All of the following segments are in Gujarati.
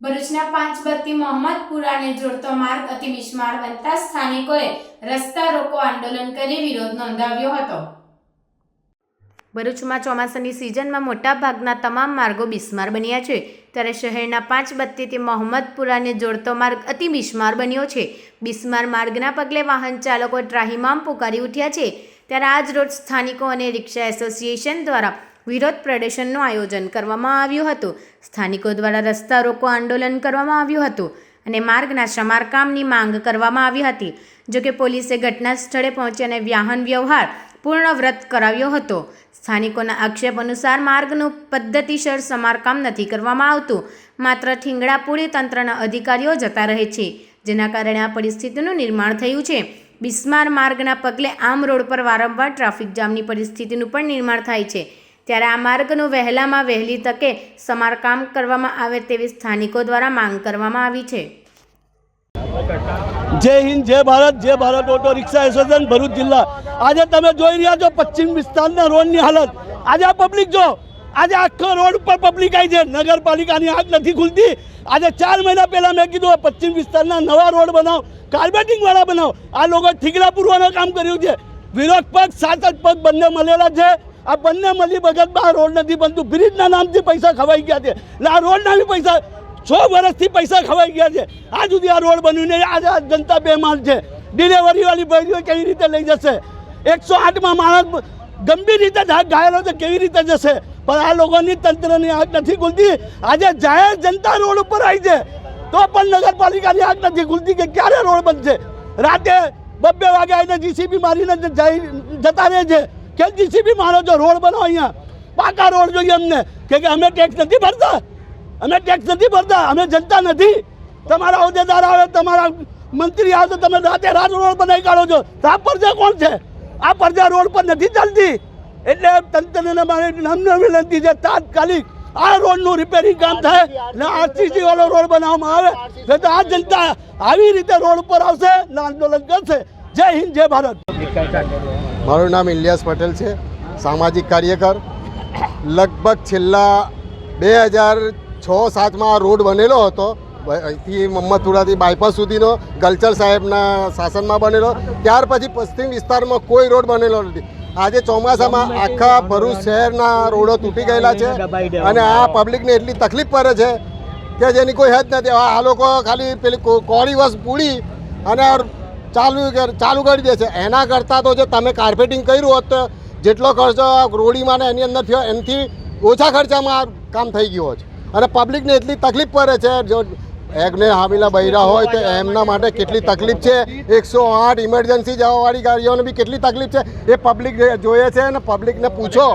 ભરૂચના પાંચબત્તી મોહમ્મદપુરાને જોડતો માર્ગ અતિ બિસ્માર બનતા સ્થાનિકોએ રસ્તા રોકો આંદોલન કરી વિરોધ નોંધાવ્યો હતો. ભરૂચમાં ચોમાસાની સિઝનમાં મોટાભાગના તમામ માર્ગો બિસ્માર બન્યા છે. ત્યારે શહેરના પાંચ બત્તીથી મોહમ્મદપુરાને જોડતો માર્ગ અતિ બિસ્માર બન્યો છે. બિસ્માર માર્ગના પગલે વાહન ચાલકો ત્રાહિમામ પુકારી ઉઠ્યા છે. ત્યારે આજ રોજ સ્થાનિકો અને રિક્ષા એસોસિએશન દ્વારા વિરોધ પ્રદર્શનનું આયોજન કરવામાં આવ્યું હતું. સ્થાનિકો દ્વારા રસ્તા રોકો આંદોલન કરવામાં આવ્યું હતું અને માર્ગના સમારકામની માંગ કરવામાં આવી હતી. જોકે પોલીસે ઘટના સ્થળે પહોંચી અને વાહન વ્યવહાર પૂર્ણ વ્રત કરાવ્યો હતો. સ્થાનિકોના આક્ષેપ અનુસાર માર્ગનું પદ્ધતિસર સમારકામ નથી કરવામાં આવતું. માત્ર ઠીંગડાપુરી તંત્રના અધિકારીઓ જતા રહે છે, જેના કારણે આ પરિસ્થિતિનું નિર્માણ થયું છે. બિસ્માર માર્ગના પગલે આમ રોડ પર વારંવાર ટ્રાફિક જામની પરિસ્થિતિનું પણ નિર્માણ થાય છે. ત્યારે આ માર્ગનું વહેલામાં વહેલી તકે સમારકામ કરવામાં આવે તેવી સ્થાનિકો દ્વારા માંગ કરવામાં આવી છે. જય હિન્દ, જય ભારત જય Bharat auto rickshaw association, Bharuch જિલ્લા. આજે તમે જોઈ રહ્યા છો પશ્ચિમ વિસ્તારના રોડની હાલત. આજે આ પબ્લિક જો આજે આખો રોડ ઉપર પબ્લિક આવી છે. નગરપાલિકાની આંખ નથી ખુલતી. આજે ચાર મહિના પહેલાં મેં કીધું પશ્ચિમ વિસ્તારના નવા રોડ બનાવો કાર્બેટિંગવાળા બનાવો. આ લોકો ઠીકડા પૂરવાનું કામ કર્યું છે. વિરોધ પક્ષ સાત જ પગ બંને મળેલા છે. આ બંને મળી આ રોડ નથી બનતું. બ્રિજના નામથી પૈસા ખવાઈ ગયા છે. એટલે આ રોડના બી પૈસા છ વર્ષથી પૈસા ખવાઈ ગયા છે. આ સુધી આ રોડ બન્યું નહીં. આજે જનતા બેમાન છે. ડિલેવરીવાળી ભાઈઓ કેવી રીતે લઈ જશે? એકસો આઠમાં માણસ ગંભીર રીતે ઘાયલો છે કેવી રીતે જશે? પણ આ લોકોની તંત્રની આંખ નથી ખુલતી. આજે જાહેર જનતા રોડ ઉપર આવી છે. તો પણ નગરપાલિકાની આંખ નથી ખુલતી કે ક્યારે રોડ બનશે? રાતે બબ્બે વાગે આવીને જીસીબી મારીને જતા રહે છે. કે જીસીબી મારો છો, રોડ બનાવો અહીંયા. પાકા રોડ જોઈએ અમને. કે અમે ટેક્સ નથી ભરતા? અમે ટેક્સ નથી ભરતા? અમે જનતા નથી. તમારા હોદ્દેદાર આવે, તમારા મંત્રી આવે, તો તમે રાતે રાત રોડ બનાવી કાઢો છો. તો આ પરજા કોણ છે? આ પરજા રોડ પર નથી ચાલતી. એટલે તંત્રને મારે નામના વિનંતી છે, તાત્કાલિક આ રોડનું રિપેરિંગ કામ થાય ને આરસીસી વાળો રોડ બનાવવામાં આવે. નહીં તો આ જનતા આવી રીતે રોડ ઉપર આવશે ને આંદોલન કરશે. જય હિન્દ, જય ભારત. મારું નામ ઇલિયાસ પટેલ છે, સામાજિક કાર્યકર. લગભગ છેલ્લા બે હજાર છ સાતમાં આ રોડ બનેલો હતો. અહીંથી મમ્મદપુરાથી બાયપાસ સુધીનો, ગલચર સાહેબના શાસનમાં બનેલો. ત્યાર પછી પશ્ચિમ વિસ્તારમાં કોઈ રોડ બનેલો નથી. આજે ચોમાસામાં આખા ભરૂચ શહેરના રોડો તૂટી ગયેલા છે અને આ પબ્લિકને એટલી તકલીફ પડે છે કે જેની કોઈ હદ નથી. આ લોકો ખાલી પેલી કોળી વસ પૂરી અને ચાલુ ચાલુ કરી દે છે. એના કરતાં તો જે તમે કાર્પેટિંગ કર્યું હોત તો જેટલો ખર્ચો રોડીમાં ને એની અંદર થયો, એનાથી ઓછા ખર્ચામાં કામ થઈ ગયું હોત. અને પબ્લિકને એટલી તકલીફ પડે છે, જો એગને હામીલા બૈરા હોય તો એમના માટે કેટલી તકલીફ છે? એકસો આઠ ઇમરજન્સી જવાવાળી ગાડીઓને બી કેટલી તકલીફ છે? એ પબ્લિક જોઈએ છે અને પબ્લિકને પૂછો.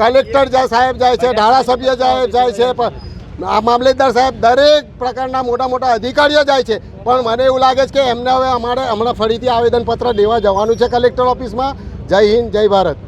કલેક્ટર સાહેબ જાય છે, ધારાસભ્ય સાહેબ જાય છે આ મામલેદાર સાહેબ દરેક પ્રકારના મોટા મોટા અધિકારીઓ જાય છે. પણ મને એવું લાગે છે કે એમને હવે અમારે હમણાં ફરીથી આવેદનપત્ર દેવા જવાનું છે કલેક્ટર ઓફિસમાં જય હિન્દ, જય ભારત.